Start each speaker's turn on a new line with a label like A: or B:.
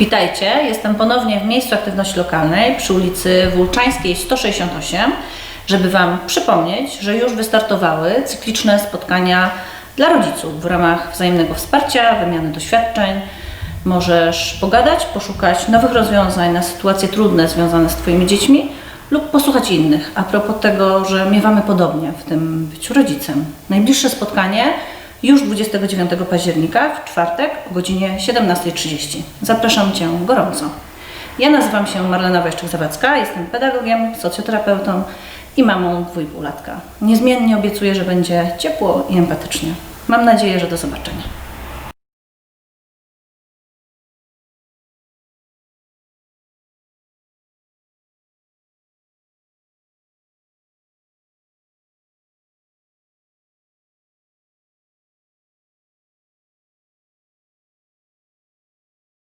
A: Witajcie, jestem ponownie w miejscu aktywności lokalnej przy ulicy Włóczańskiej 168, żeby Wam przypomnieć, że już wystartowały cykliczne spotkania dla rodziców w ramach wzajemnego wsparcia, wymiany doświadczeń. Możesz pogadać, poszukać nowych rozwiązań na sytuacje trudne związane z Twoimi dziećmi lub posłuchać innych a propos tego, że miewamy podobnie w tym byciu rodzicem. Najbliższe spotkanie już 29 października w czwartek o godzinie 17.30. Zapraszam Cię gorąco. Ja nazywam się Marlena Wajszczyk-Zawadzka, jestem pedagogiem, socjoterapeutą i mamą dwójpółlatka. Niezmiennie obiecuję, że będzie ciepło i empatycznie. Mam nadzieję, że do zobaczenia.